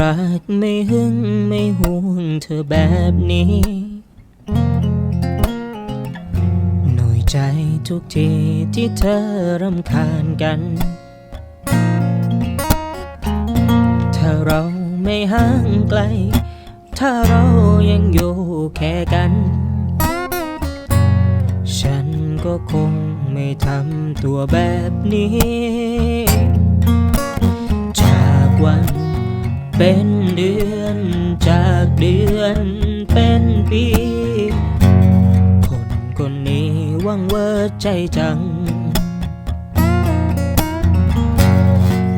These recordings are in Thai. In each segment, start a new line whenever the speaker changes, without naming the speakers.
รักไม่หึงไม่ห่วงเธอแบบนี้ หน่อยใจทุกทีที่เธอรำคาญกัน ถ้าเราไม่ห่างไกล ถ้าเรายังอยู่แค่กัน ฉันก็คงไม่ทำตัวแบบนี้ จากวัน เป็นเดือนจากเดือนเป็นปี คนคนนี้หวังเวอร์ใจจัง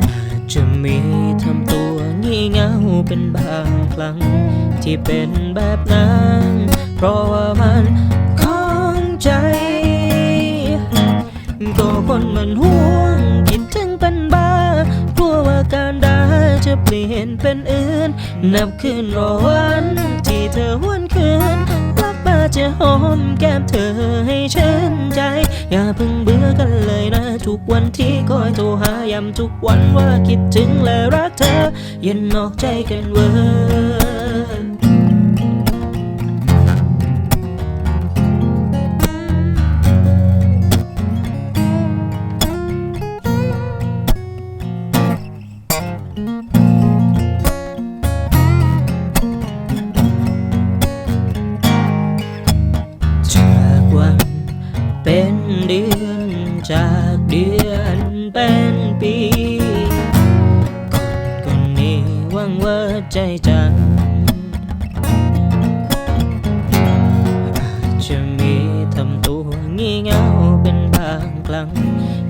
อาจจะมีทำตัวงี่เงาเป็นบางครั้ง ที่เป็นแบบนั้น เพราะว่ามันของใจ ก็คนมันห่ เปลี่ยนเป็นอื่น นับคืนรอวัน ที่เธอหวนคืนกลับมาจะหอมแก้มเธอให้ชื่นใจ อย่าเพิ่งเบื่อกันเลยนะ ทุกวันที่คอยโทรหาย้ำทุกวันว่าคิดถึงและรักเธออยันนอกใจกันเวอร์จ จากเดือนเป็นปีก่อนคนนี้หวังว่าใจจังอาจจะมีทำตัวงี่เง่าเป็นบางครั้ง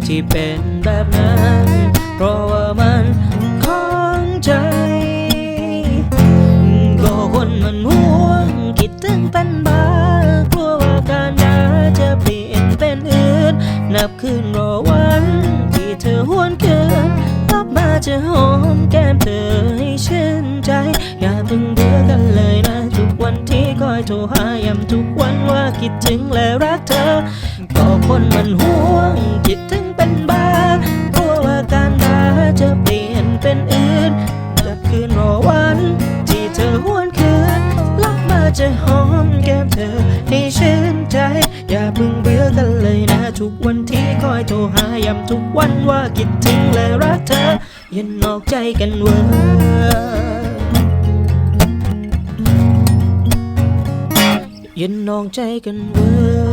ที่เป็นแบบนั้น เพราะว่า คืนรอวัน ที่เธอหวนคืนกลับมาจะหอมแก้มเธอให้ชื่นใจ อย่าเพิ่งเบื่อกันเลยนะ ทุกวันที่คอยโทรหาย้ำทุกวันว่าคิดถึงและรักเธอก็คนมันห่วงคิดถึงเป็นบ้ากลัวว่าการด่าจะเปลี่ยนเป็นอื่นนับคืนรอวัน ที่เธอหวนคืนกลับมาจะหอมแก้มเธอให้ชื่นใจ อย่าเพิ่งเบื่อกันเลยนะทุกวัน โทรหาย้ำทุกวันว่าคิดถึงและรักเธออยันนอกใจกันเวออยันนอกใจกันเวอ